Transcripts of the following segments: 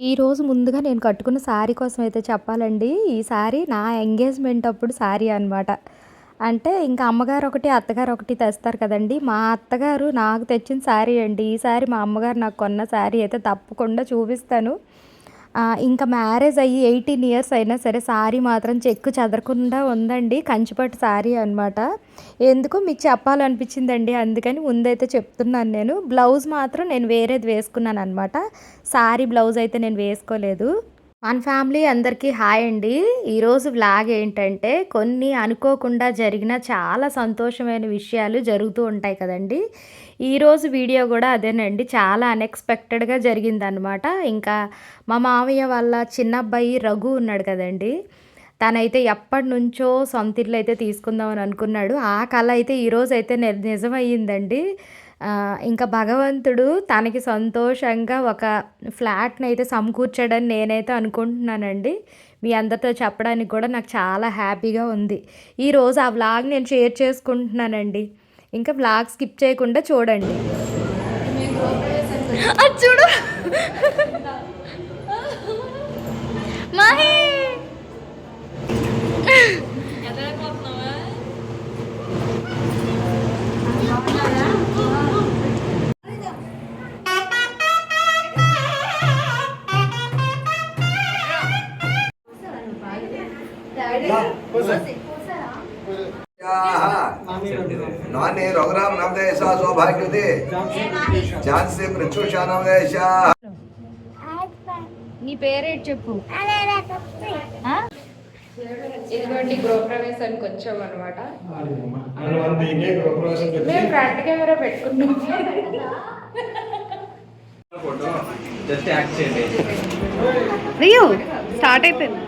ఈరోజు ముందుగా నేను కట్టుకున్న శారీ కోసం అయితే చెప్పాలండి. ఈ శారీ నా ఎంగేజ్‌మెంట్ అప్పుడు శారీ అనమాట. అంటే ఇంకా అమ్మగారు ఒకటి, అత్తగారు ఒకటి తెస్తారు కదండీ! మా అత్తగారు నాకు తెచ్చిన శారీ అండి. ఈ శారీ మా అమ్మగారు నాకు కొన్న శారీ అయితే తప్పకుండా చూపిస్తాను. ఇంకా మ్యారేజ్ అయ్యి 18 ఇయర్స్ అయినా సరే శారీ మాత్రం చెక్కు చెదరకుండా ఉందండి. కంచిపట్టు శారీ అనమాట. ఎందుకో మీకు చెప్పాలనిపించిందండి. అందుకని ముందైతే చెప్తున్నాను నేను. బ్లౌజ్ మాత్రం నేను వేరేది వేసుకున్నాను అనమాట శారీ బ్లౌజ్ అయితే నేను వేసుకోలేదు. మన ఫ్యామిలీ అందరికీ హాయ్ అండి. ఈరోజు వ్లాగ్ ఏంటంటే కొన్ని అనుకోకుండా జరిగిన చాలా సంతోషమైన విషయాలు జరుగుతూ ఉంటాయి కదండీ! ఈరోజు వీడియో కూడా అదేనండి. చాలా అన్‌ఎక్స్‌పెక్టెడ్‌గా జరిగిందనమాట. ఇంకా మా మావయ్య వాళ్ళ చిన్న అబ్బాయి రఘు ఉన్నాడు కదండి తనైతే ఎప్పటినుంచో సొంత ఇల్లు అయితే తీసుకుందామని అనుకున్నాడు. ఆ కళ అయితే ఈరోజు అయితే నిజమయ్యిందండి. ఇంకా భగవంతుడు తనకి సంతోషంగా ఒక ఫ్లాట్ని అయితే సమకూర్చాడని నేనైతే అనుకుంటున్నానండి. మీ అందరితో చెప్పడానికి కూడా నాకు చాలా హ్యాపీగా ఉంది. ఈరోజు ఆ వ్లాగ్ నేను షేర్ చేసుకుంటున్నానండి. ఇంకా వ్లాగ్ స్కిప్ చేయకుండా చూడండి. చూడు మాహి నాని రఘురామ్ నవదేశ సౌభాగ్యవతి ఝాన్సీ మృత్యుషా నవదేశ నీ పేరేంటి చెప్పు. ఇదిగోండి గృహప్రవేశానికి వచ్చామన్నమాట. మేము ఫ్రంట్ కెమెరా పెట్టుకున్నాం. ఫోటో జస్ట్ యాక్ట్ చేయండి అయ్యో స్టార్ట్ అయిపోయింది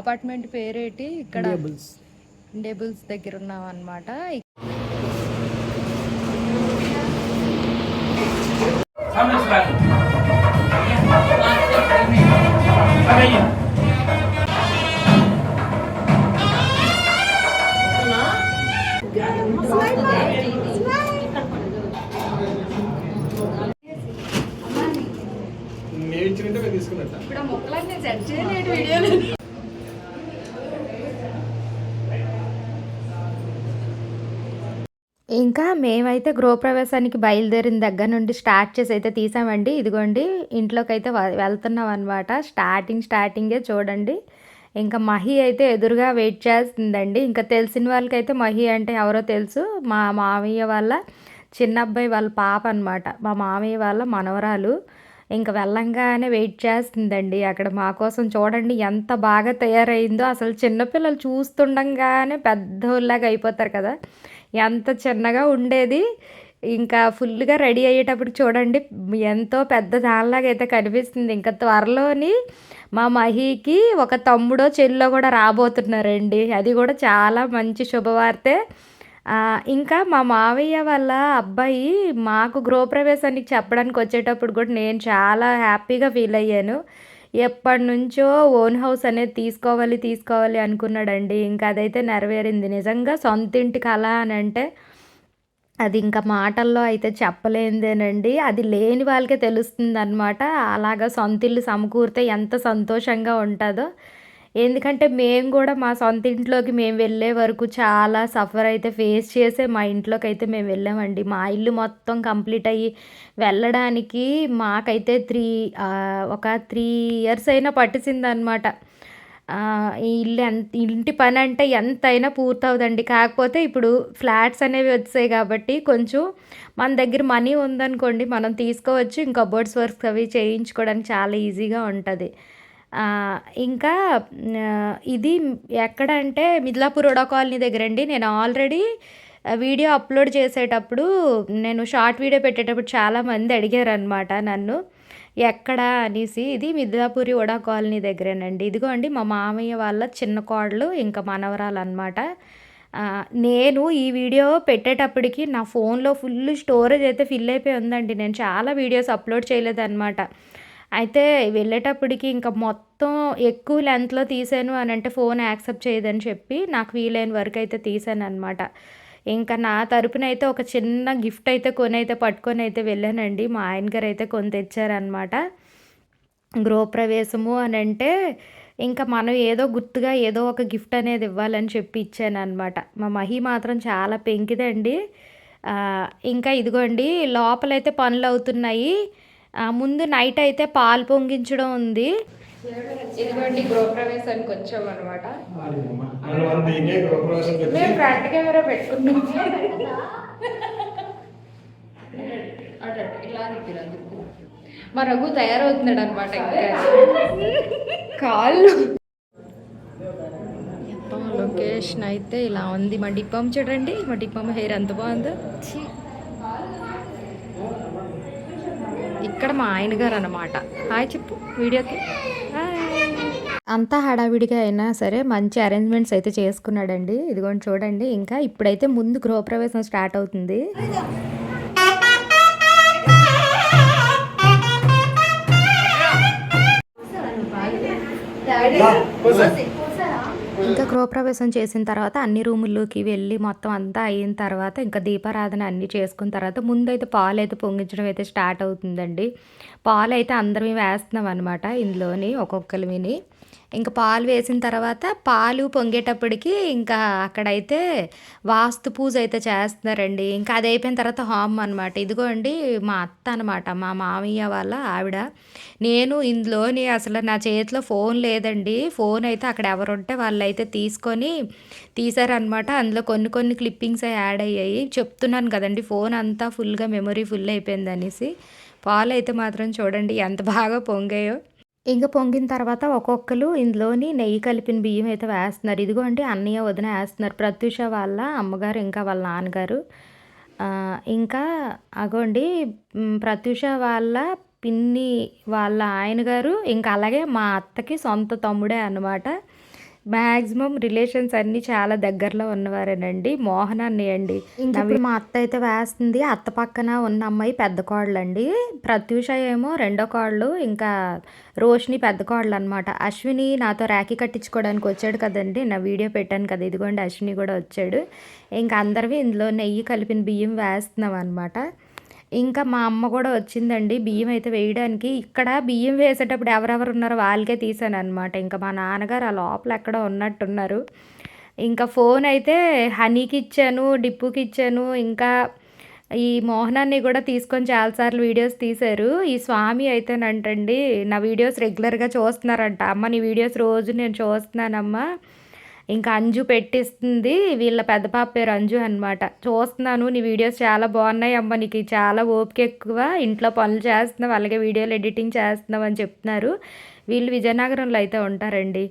అపార్ట్మెంట్ పేరేటి ఇక్కడ డేబుల్స్ దగ్గర ఉన్నాం అనమాట ఇంకా మేమైతే గృహప్రవేశానికి బయలుదేరిన దగ్గర నుండి స్టార్ట్ చేసి అయితే తీసామండి. ఇదిగోండి ఇంట్లోకి అయితే వెళ్తున్నాం అనమాట స్టార్టింగ్ స్టార్టింగే చూడండి. ఇంకా మహి అయితే ఎదురుగా వెయిట్ చేస్తుందండి. ఇంకా తెలిసిన వాళ్ళకైతే మహి అంటే ఎవరో తెలుసు. మా మామయ్య వాళ్ళ చిన్న అబ్బాయి వాళ్ళ పాప అనమాట మా మామయ్య వాళ్ళ మనవరాలు. ఇంకా వెళ్ళంగానే వెయిట్ చేస్తుందండి. అక్కడ మా కోసం చూడండి ఎంత బాగా తయారైందో. అసలు చిన్నపిల్లలు చూస్తుండగానే పెద్దోళ్ళగా అయిపోతారు కదా. ఎంత చిన్నగా ఉండేది ఇంకా ఫుల్గా రెడీ అయ్యేటప్పుడు చూడండి ఎంతో పెద్ద దానిలాగా అయితే కనిపిస్తుంది. ఇంకా త్వరలోని మా మహికి ఒక తమ్ముడో చెల్లో కూడా రాబోతున్నారండి. అది కూడా చాలా మంచి శుభవార్తే. ఇంకా మా మావయ్య వాళ్ళ అబ్బాయి మాకు గృహప్రవేశానికి చెప్పడానికి వచ్చేటప్పుడు కూడా నేను చాలా హ్యాపీగా ఫీల్ అయ్యాను. ఎప్పటి నుంచో ఓన్ హౌస్ అనేది తీసుకోవాలి తీసుకోవాలి అనుకున్నాడండి. ఇంకా అదైతే నెరవేరింది. నిజంగా సొంత ఇంటి కళ అని అంటే అది ఇంకా మాటల్లో అయితే చెప్పలేనిదేనండి. అది లేని వాళ్ళకే తెలుస్తుంది అనమాట అలాగా సొంత ఇల్లు సమకూరితే ఎంత సంతోషంగా ఉంటుందో. ఎందుకంటే మేము కూడా మా సొంత ఇంట్లోకి మేము వెళ్ళే వరకు చాలా సఫర్ అయితే ఫేస్ చేసే మా ఇంట్లోకి అయితే మేము వెళ్ళామండి. మా ఇల్లు మొత్తం కంప్లీట్ అయ్యి వెళ్ళడానికి మాకైతే త్రీ ఒక త్రీ ఇయర్స్ అయినా పట్టించిందనమాట ఈ ఇల్లు ఎంత ఇంటి పని అంటే ఎంతైనా పూర్తవుదండి. కాకపోతే ఇప్పుడు ఫ్లాట్స్ అనేవి వచ్చాయి కాబట్టి కొంచెం మన దగ్గర మనీ ఉందనుకోండి మనం తీసుకోవచ్చు. ఇంకా బోర్డ్స్ వర్క్స్ అవి చేయించుకోవడానికి చాలా ఈజీగా ఉంటుంది. ఇంకా ఇది ఎక్కడ అంటే మిద్లాపూర్ ఉడా కాలనీ దగ్గర అండి నేను ఆల్రెడీ వీడియో అప్లోడ్ చేసేటప్పుడు నేను షార్ట్ వీడియో పెట్టేటప్పుడు చాలామంది అడిగారు అనమాట నన్ను. ఎక్కడ అనేసి ఇది మిద్లాపూరి ఉడా కాలనీ దగ్గరేనండి. ఇదిగో అండి మా మామయ్య వాళ్ళ చిన్న కోడలు ఇంకా మనవరాలు అనమాట నేను ఈ వీడియో పెట్టేటప్పటికి నా ఫోన్లో ఫుల్ స్టోరేజ్ అయితే ఫిల్ అయిపోయి ఉందండి. నేను చాలా వీడియోస్ అప్లోడ్ చేయలేదన్నమాట. అయితే వెళ్ళేటప్పటికి ఇంకా మొత్తం ఎక్కువ లెంత్లో తీసాను అని అంటే ఫోన్ యాక్సెప్ట్ చేయదని చెప్పి నాకు వీలైన వరకు అయితే తీసాను అనమాట ఇంకా నా తరపున అయితే ఒక చిన్న గిఫ్ట్ అయితే కొని అయితే పట్టుకొని అయితే వెళ్ళానండి. మా ఆయన గారు అయితే కొని తెచ్చారనమాట గృహప్రవేశము అని అంటే ఇంకా మనం ఏదో గుర్తుగా ఏదో ఒక గిఫ్ట్ అనేది ఇవ్వాలని చెప్పి ఇచ్చాను అనమాట మా మహి మాత్రం చాలా పెంకిదండి. ఇంకా ఇదిగోండి లోపలైతే పనులు అవుతున్నాయి. ముందు నైట్ అయితే పాలు పొంగించడం ఉంది. ఇదిగోండి గృహప్రవేశానికి వచ్చాం అనమాట మేము ఫ్రంట్ కెమెరా పెట్టుకున్నాం. అటు అటు, ఇలా నిప్పిరు అందుకు. మా రఘు తయారవుతున్నాడు అనమాట ఇంకా కాళ్ళు లొకేషన్ అయితే ఇలా ఉంది. మా డిప్పమ్మ చూడండి. మా డిప్పమ్మ హెయిర్ ఎంత బాగుందో. ఇక్కడ మా ఆయన గారు అనమాట హాయ్ చెప్పు వీడియోకి. అంతా హడావిడిగా అయినా సరే మంచి అరేంజ్మెంట్స్ అయితే చేసుకున్నాడండి. ఇదిగోండి చూడండి ఇంకా ఇప్పుడైతే ముందు గృహప్రవేశం స్టార్ట్ అవుతుంది. ఇంకా గృహప్రవేశం చేసిన తర్వాత అన్ని రూముల్లోకి వెళ్ళి మొత్తం అంతా అయిన తర్వాత ఇంకా దీపారాధన అన్ని చేసుకున్న తర్వాత ముందైతే పాలు అయితే పొంగించడం అయితే స్టార్ట్ అవుతుందండి. పాలు అయితే అందరం వేస్తున్నాం అనమాట ఇందులోని ఒక్కొక్కరి విని ఇంకా పాలు వేసిన తర్వాత పాలు పొంగేటప్పటికి ఇంకా అక్కడైతే వాస్తు పూజ అయితే చేస్తున్నారండి. ఇంకా అది అయిపోయిన తర్వాత హోమం అనమాట ఇదిగోండి మా అత్త అనమాట మా మామయ్య వాళ్ళ ఆవిడ. నేను ఇందులోని అసలు నా చేతిలో ఫోన్ లేదండి. ఫోన్ అయితే అక్కడ ఎవరుంటే వాళ్ళు అయితే తీసుకొని తీశారనమాట అందులో కొన్ని కొన్ని క్లిప్పింగ్స్ యాడ్ అయ్యాయి. చెప్తున్నాను కదండి ఫోన్ అంతా ఫుల్గా మెమొరీ ఫుల్ అయిపోయింది అనేసి. పాలు అయితే మాత్రం చూడండి ఎంత బాగా పొంగాయో. ఇంకా పొంగిన తర్వాత ఒక్కొక్కరు ఇందులోని నెయ్యి కలిపిన బియ్యం అయితే వేస్తున్నారు. ఇదిగో అంటే అన్నయ్య వదిన వేస్తున్నారు. ప్రత్యూష వాళ్ళ అమ్మగారు ఇంకా వాళ్ళ నాన్నగారు. ఇంకా అగోండి ప్రత్యూష వాళ్ళ పిన్ని వాళ్ళ ఆయన గారు ఇంకా అలాగే మా అత్తకి సొంత తమ్ముడే అన్నమాట. మ్యాక్సిమం రిలేషన్స్ అన్నీ చాలా దగ్గరలో ఉన్నవారేనండి. మోహన్ అన్నయ్య అండి ఇంకా ఇప్పుడు మా అత్త అయితే వేస్తుంది. అత్త పక్కన ఉన్న అమ్మాయి పెద్ద కోడలండి. ప్రత్యూష ఏమో రెండో కోడలు ఇంకా రోషిని పెద్ద కోడలు అనమాట అశ్విని నాతో రాఖీ కట్టించుకోవడానికి వచ్చాడు కదండి. నా వీడియో పెట్టాను కదా ఇదిగోండి అశ్విని కూడా వచ్చాడు. ఇంకా అందరివి ఇందులో నెయ్యి కలిపిన బియ్యం వేస్తున్నాం అనమాట ఇంకా మా అమ్మ కూడా వచ్చిందండి. బియ్యం అయితే వేయడానికి. ఇక్కడ బియ్యం వేసేటప్పుడు ఎవరెవరు ఉన్నారో వాళ్ళకే తీసాను అనమాట ఇంకా మా నాన్నగారు ఆ లోపల ఎక్కడ ఉన్నట్టున్నారు. ఇంకా ఫోన్ అయితే హనీకి ఇచ్చాను డిప్పుకి ఇచ్చాను. ఇంకా ఈ మోహనాన్ని కూడా తీసుకొని చాలాసార్లు వీడియోస్ తీశారు. ఈ స్వామి అయితేనంటండి నా వీడియోస్ రెగ్యులర్గా చూస్తున్నారంట. అమ్మ నీ వీడియోస్ రోజు నేను చూస్తున్నానమ్మా. ఇంకా అంజు పెట్టిస్తుంది. వీళ్ళ పెద్ద పాప పేరు అంజు అనమాట చూస్తున్నాను నీ వీడియోస్ చాలా బాగున్నాయి అమ్మ. నీకు చాలా ఓపిక ఎక్కువ. ఇంట్లో పనులు చేస్తున్నావు అలాగే వీడియోలు ఎడిటింగ్ చేస్తున్నావు అని చెప్తున్నారు. వీళ్ళు విజయనగరంలో అయితే ఉంటారండి.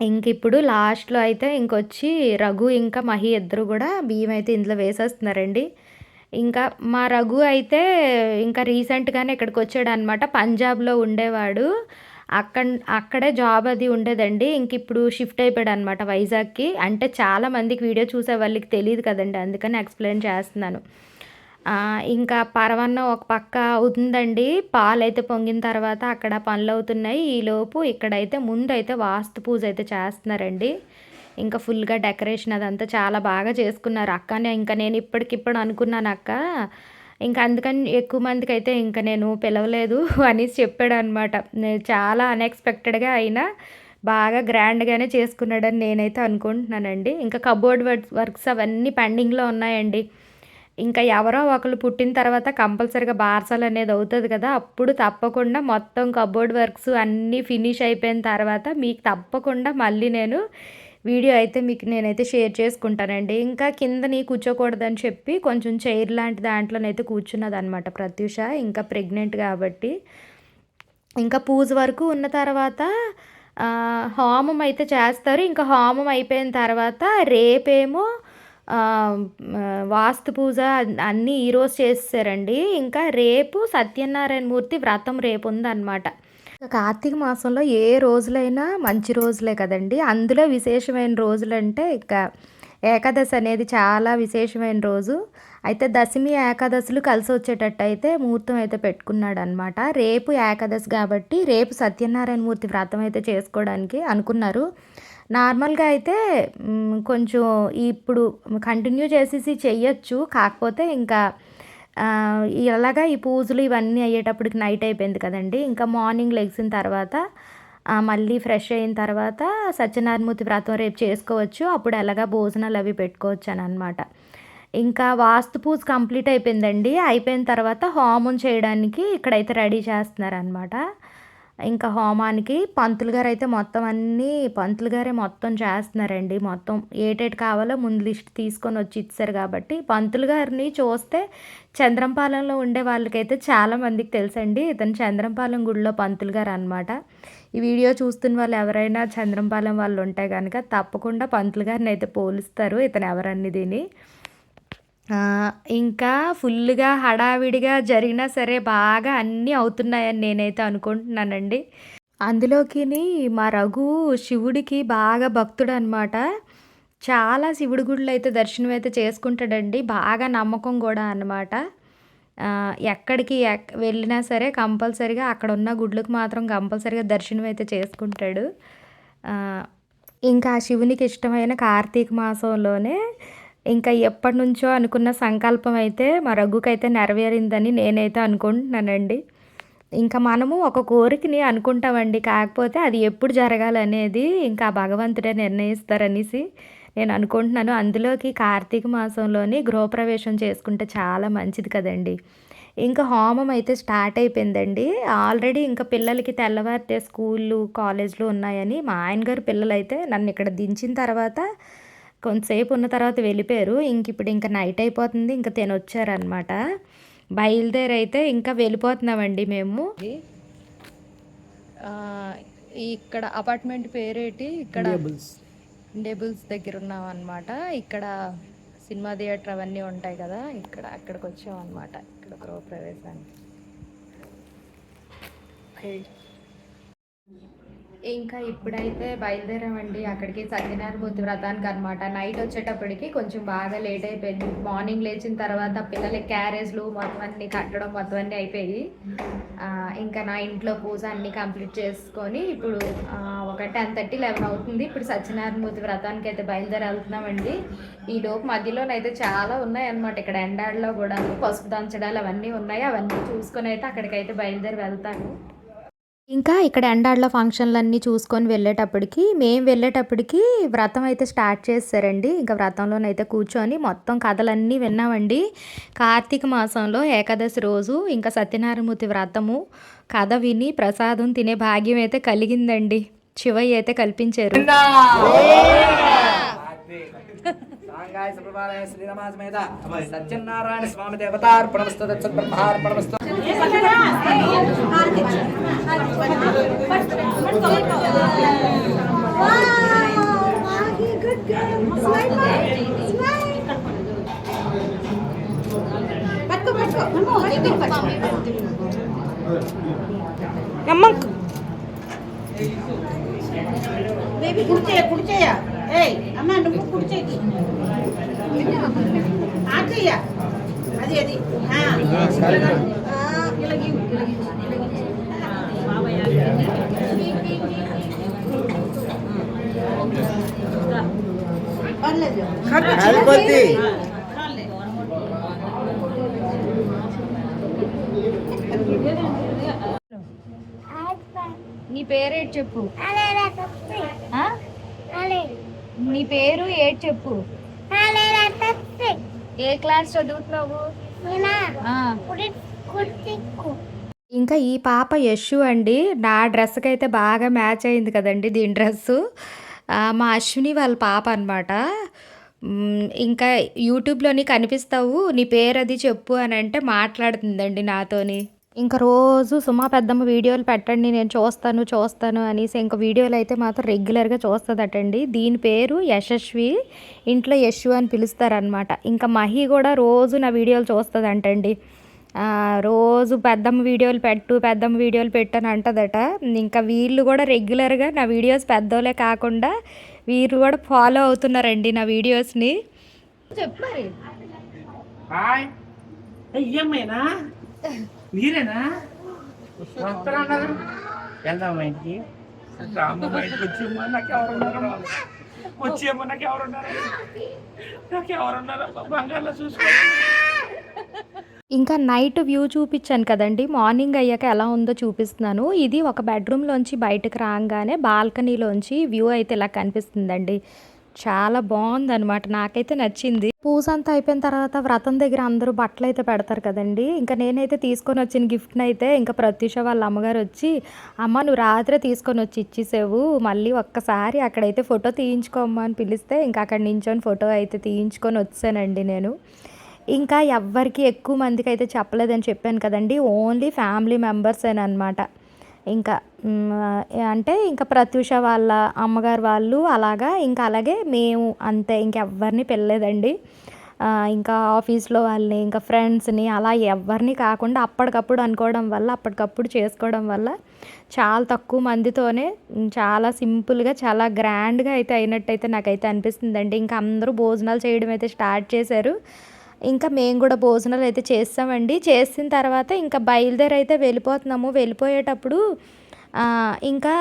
ఇంక ఇప్పుడు లాస్ట్లో అయితే ఇంకొచ్చి రఘు ఇంకా మహి ఇద్దరు కూడా బియ్యం అయితే ఇందులో వేసేస్తున్నారండి. ఇంకా మా రఘు అయితే ఇంకా రీసెంట్గానే ఇక్కడికి వచ్చాడు అనమాట పంజాబ్లో ఉండేవాడు. అక్కడ అక్కడే జాబ్ అది ఉండేదండి. ఇంక ఇప్పుడు షిఫ్ట్ అయిపోయాడు అనమాట వైజాగ్కి. అంటే చాలా మందికి వీడియో చూసే వాళ్ళకి తెలియదు కదండి. అందుకని ఎక్స్ప్లెయిన్ చేస్తున్నాను. ఇంకా పరవన్న ఒక పక్క ఉందండి. పాలు అయితే పొంగిన తర్వాత అక్కడ పనులు అవుతున్నాయి. ఈలోపు ఇక్కడైతే ముందు అయితే వాస్తు పూజ అయితే చేస్తున్నారండి. ఇంకా ఫుల్గా డెకరేషన్ అదంతా చాలా బాగా చేసుకున్నారు. అక్కనే ఇంకా నేను ఇప్పటికిప్పుడు అనుకున్నాను అక్క ఇంకా అందుకని ఎక్కువ మందికి అయితే ఇంకా నేను పిలవలేదు అనేసి చెప్పాడు అనమాట చాలా అన్ఎక్స్పెక్టెడ్గా అయినా బాగా గ్రాండ్గానే చేసుకున్నాడని నేనైతే అనుకుంటున్నానండి. ఇంకా కబోర్డ్ వర్క్స్ వర్క్స్ అవన్నీ పెండింగ్లో ఉన్నాయండి. ఇంకా ఎవరో ఒకరు పుట్టిన తర్వాత కంపల్సరీగా బార్సల్ అనేది అవుతుంది కదా అప్పుడు తప్పకుండా మొత్తం కబోర్డ్ వర్క్స్ అన్నీ ఫినిష్ అయిపోయిన తర్వాత మీకు తప్పకుండా మళ్ళీ నేను వీడియో అయితే మీకు నేనైతే షేర్ చేసుకుంటానండి. ఇంకా కిందని కూర్చోకూడదని చెప్పి కొంచెం చైర్ లాంటి దాంట్లోనైతే కూర్చున్నది అనమాట ప్రత్యూష. ఇంకా ప్రెగ్నెంట్ కాబట్టి. ఇంకా పూజ వరకు ఉన్న తర్వాత హోమం అయితే చేస్తారు. ఇంకా హోమం అయిపోయిన తర్వాత రేపేమో వాస్తు పూజ అన్నీ ఈరోజు చేస్తారండి ఇంకా రేపు సత్యనారాయణ మూర్తి వ్రతం రేపు ఉందన్నమాట. కార్తీక మాసంలో ఏ రోజులైనా మంచి రోజులే కదండి. అందులో విశేషమైన రోజులంటే ఇక ఏకాదశి అనేది చాలా విశేషమైన రోజు. అయితే దశమి ఏకాదశులు కలిసి వచ్చేటట్టు అయితే ముహూర్తం అయితే పెట్టుకున్నాడు అనమాట రేపు ఏకాదశి కాబట్టి రేపు సత్యనారాయణ మూర్తి వ్రతం అయితే చేసుకోవడానికి అనుకున్నారు. నార్మల్గా అయితే కొంచెం ఇప్పుడు కంటిన్యూ చేసేసి చెయ్యొచ్చు. కాకపోతే ఇంకా ఇలాగా ఈ పూజలు ఇవన్నీ అయ్యేటప్పటికి నైట్ అయిపోయింది కదండి. ఇంకా మార్నింగ్ లెగ్సిన తర్వాత మళ్ళీ ఫ్రెష్ అయిన తర్వాత సత్యనారాయణమూర్తి వ్రతం రేపు చేసుకోవచ్చు. అప్పుడు ఎలాగా భోజనాలు అవి పెట్టుకోవచ్చు అని అనమాట ఇంకా వాస్తు పూజ కంప్లీట్ అయిపోయిందండి. అయిపోయిన తర్వాత హోమం చేయడానికి ఇక్కడైతే రెడీ చేస్తున్నారనమాట ఇంకా హోమానికి పంతులు గారు అయితే మొత్తం అన్నీ పంతులు గారే మొత్తం చేస్తున్నారండి. మొత్తం ఏటేటి కావాలో ముందు లిస్ట్ తీసుకొని వచ్చి ఇచ్చారు కాబట్టి పంతులు గారిని చూస్తే చంద్రంపాలెంలో ఉండే వాళ్ళకైతే చాలా మందికి తెలుసండి. ఇతను చంద్రంపాలెం గుడిలో పంతులు గారు అనమాట ఈ వీడియో చూస్తున్న వాళ్ళు ఎవరైనా చంద్రంపాలెం వాళ్ళు ఉంటే కనుక తప్పకుండా పంతులు గారిని అయితే పోలుస్తారు. ఇతను ఎవరన్నీ దీని? ఇంకా ఫుల్గా హడావిడిగా జరిగినా సరే బాగా అన్నీ అవుతున్నాయని నేనైతే అనుకుంటున్నానండి. అందులోకి మా రఘు శివుడికి బాగా భక్తుడు అనమాట చాలా శివుడి గుళ్ళు అయితే దర్శనం అయితే చేసుకుంటాడండి. బాగా నమ్మకం కూడా అనమాట ఎక్కడికి వెళ్ళినా సరే కంపల్సరిగా అక్కడ ఉన్న గుడ్లకు మాత్రం కంపల్సరిగా దర్శనం అయితే చేసుకుంటాడు ఇంకా ఆ శివునికి ఇష్టమైన కార్తీక మాసంలోనే ఇంకా ఎప్పటి నుంచో అనుకున్న సంకల్పం అయితే మా రఘుకైతే నెరవేరిందని నేనైతే అనుకుంటున్నానండి. ఇంకా మనము ఒక కోరికని అనుకుంటామండి. కాకపోతే అది ఎప్పుడు జరగాలనేది ఇంకా భగవంతుడే నిర్ణయిస్తారనేసి నేను అనుకుంటున్నాను. అందులోకి కార్తీక మాసంలోని గృహప్రవేశం చేసుకుంటే చాలా మంచిది కదండి. ఇంకా హోమం అయితే స్టార్ట్ అయిపోయిందండి. ఆల్రెడీ ఇంకా పిల్లలకి తెల్లవారితే స్కూళ్ళు కాలేజ్లు ఉన్నాయని మా ఆయన గారు పిల్లలైతే నన్ను ఇక్కడ దించిన తర్వాత కొంతసేపు ఉన్న తర్వాత వెళ్ళిపోయారు. ఇంక ఇప్పుడు ఇంకా నైట్ అయిపోతుంది. ఇంకా తినొచ్చారనమాట బయలుదేరి అయితే ఇంకా వెళ్ళిపోతున్నామండి మేము. ఆ, ఇక్కడ అపార్ట్మెంట్ పేరేటి? ఇక్కడ డేబుల్స్ దగ్గర ఉన్నాం అనమాట ఇక్కడ సినిమా థియేటర్ అవన్నీ ఉంటాయి కదా. ఇక్కడ అక్కడికి వచ్చాం అనమాట ఇక్కడ గృహప్రవేశానికి. ఇంకా ఇప్పుడైతే బయలుదేరామండి. అక్కడికి సత్యనారాయణమూర్తి వ్రతానికి అనమాట నైట్ వచ్చేటప్పటికి కొంచెం బాగా లేట్ అయిపోయింది. మార్నింగ్ లేచిన తర్వాత పిల్లలకి క్యారేజ్లు మొత్తం అన్ని కట్టడం మొత్తం అన్నీ అయిపోయి ఇంకా నా ఇంట్లో పూజ అన్ని కంప్లీట్ చేసుకొని ఇప్పుడు ఒక టెన్ థర్టీ లెవెన్ అవుతుంది. ఇప్పుడు సత్యనారాయణమూర్తి వ్రతానికి అయితే బయలుదేరి వెళ్తున్నామండి. ఈ లోపు మధ్యలోనైతే చాలా ఉన్నాయి అన్నమాట. ఇక్కడ ఎండాడలో కూడా పసుపు దంచడాలు అవన్నీ ఉన్నాయి. అవన్నీ చూసుకొని అయితే అక్కడికైతే బయలుదేరి వెళ్తాను. ఇంకా ఇక్కడ ఎండాడలో ఫంక్షన్లు అన్నీ చూసుకొని వెళ్ళేటప్పటికి మేము వెళ్ళేటప్పటికి వ్రతం అయితే స్టార్ట్ చేస్తారండి. ఇంకా వ్రతంలోనైతే కూర్చొని మొత్తం కథలన్నీ విన్నామండి. కార్తీక మాసంలో ఏకాదశి రోజు ఇంకా సత్యనారాయణమూర్తి వ్రతము కథ విని ప్రసాదం తినే భాగ్యం అయితే కలిగిందండి. శివయ్య అయితే కల్పించారు. సాంగాయ సుప్రభాతాయ శ్రీరామసమేత సత్యనారాయణ స్వామి దేవతార్పణమస్తు తత్సత్బ్రహ్మార్పణమస్తు బేబీ కుడిచేయ కుడిచేయ ఏయ్ అమ్మ నువ్వు ఆచయ్య అది అది. పర్లేదు. నీ పేరేటి చెప్పు? నీ పేరు ఏటి చెప్పు. ఏ క్లాస్ చదువుతున్నావు. ఇంకా ఈ పాప యశు అండి. నా డ్రెస్కి అయితే బాగా మ్యాచ్ అయింది కదండి దీని డ్రెస్సు. ఆ, మా అశ్విని వాళ్ళ పాప అనమాట ఇంకా యూట్యూబ్లోని కనిపిస్తావు. నీ పేరు అది చెప్పు అని అంటే మాట్లాడుతుందండి నాతోని. ఇంకా రోజు సుమా పెద్దమ్మ వీడియోలు పెట్టండి నేను చూస్తాను చూస్తాను అనేసి ఇంకా వీడియోలు అయితే మాత్రం రెగ్యులర్గా చూస్తుందటండి. దీని పేరు యశస్వి ఇంట్లో యశు అని పిలుస్తారనమాట ఇంకా మహి కూడా రోజు నా వీడియోలు చూస్తుందంటండి. ఆ, రోజు పెద్దమ్మ వీడియోలు పెట్టు పెద్దమ్మ వీడియోలు పెట్టు అని అంటదట. ఇంకా వీళ్ళు కూడా రెగ్యులర్గా నా వీడియోస్ పెద్దోలే కాకుండా వీరు కూడా ఫాలో అవుతున్నారండి నా వీడియోస్ని. చెప్పు మరి. హాయ్. అయ్యమ్మేనా మీరేనా? వస్తారా అన్నారు వెళ్దాం ఇంటికి రామ్మ వచ్చేమ్మా నాకు ఎవరున్నారు వచ్చేమ్మా నాకు ఎవరున్నారు నాకు ఎవరున్నారు బంగారులో చూసుకో ఇంకా నైట్ వ్యూ చూపించాను కదండి. మార్నింగ్ అయ్యాక ఎలా ఉందో చూపిస్తున్నాను. ఇది ఒక బెడ్రూమ్లోంచి బయటకు రాగానే బాల్కనీలోంచి వ్యూ అయితే ఇలా కనిపిస్తుందండి. చాలా బాగుందనమాట నాకైతే నచ్చింది. పూజ అంతా అయిపోయిన తర్వాత వ్రతం దగ్గర అందరూ బట్టలు అయితే పెడతారు కదండి. ఇంకా నేనైతే తీసుకొని వచ్చిన గిఫ్ట్ని అయితే ఇంకా ప్రత్యూష వాళ్ళ అమ్మగారు వచ్చి అమ్మ నువ్వు రాత్రే తీసుకొని వచ్చి ఇచ్చేసావు. మళ్ళీ ఒక్కసారి అక్కడైతే ఫోటో తీయించుకోమ్మా అని పిలిస్తే ఇంకా అక్కడ నించొని ఫోటో అయితే తీయించుకొని వచ్చానండి నేను. ఇంకా ఎవ్వరికి ఎక్కువ మందికి అయితే చెప్పలేదని చెప్పాను కదండి. ఓన్లీ ఫ్యామిలీ మెంబర్సేనమాట ఇంకా అంటే ఇంకా ప్రత్యూష వాళ్ళ అమ్మగారు వాళ్ళు అలాగా ఇంకా అలాగే మేము అంతే ఇంకెవ్వరిని పెళ్ళలేదండి. ఇంకా ఆఫీస్లో వాళ్ళని ఇంకా ఫ్రెండ్స్ని అలా ఎవరిని కాకుండా అప్పటికప్పుడు అనుకోవడం వల్ల అప్పటికప్పుడు చేసుకోవడం వల్ల చాలా తక్కువ మందితోనే చాలా సింపుల్గా చాలా గ్రాండ్గా అయితే అయినట్టయితే నాకైతే అనిపిస్తుందండి. ఇంకా అందరూ భోజనాలు చేయడం అయితే స్టార్ట్ చేశారు. ఇంకా మేము కూడా భోజనాలు అయితే చేస్తామండి. చేసిన తర్వాత ఇంకా బయలుదేరి అయితే వెళ్ళిపోతున్నాము. వెళ్ళిపోయేటప్పుడు ఇంకా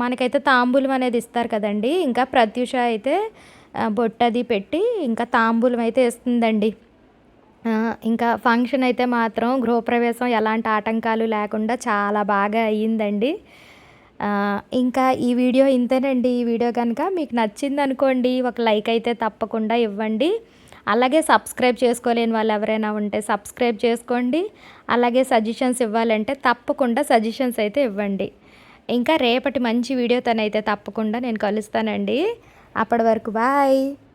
మనకైతే తాంబూలం అనేది ఇస్తారు కదండి. ఇంకా ప్రత్యూష అయితే బొట్టది పెట్టి ఇంకా తాంబూలం అయితే ఇస్తుందండి ఇంకా ఫంక్షన్ అయితే మాత్రం గృహప్రవేశం ఎలాంటి ఆటంకాలు లేకుండా చాలా బాగా అయ్యిందండి. ఇంకా ఈ వీడియో ఇంతేనండి. ఈ వీడియో కనుక మీకు నచ్చింది అనుకోండి ఒక లైక్ అయితే తప్పకుండా ఇవ్వండి. అలాగే సబ్స్క్రైబ్ చేసుకోలేని వాళ్ళు ఎవరైనా ఉంటే సబ్స్క్రైబ్ చేసుకోండి. అలాగే సజెషన్స్ ఇవ్వాలంటే తప్పకుండా సజెషన్స్ అయితే ఇవ్వండి. ఇంకా రేపటి మంచి వీడియోతోనైతే తప్పకుండా నేను కలుస్తానండి. అప్పటి వరకు బాయ్.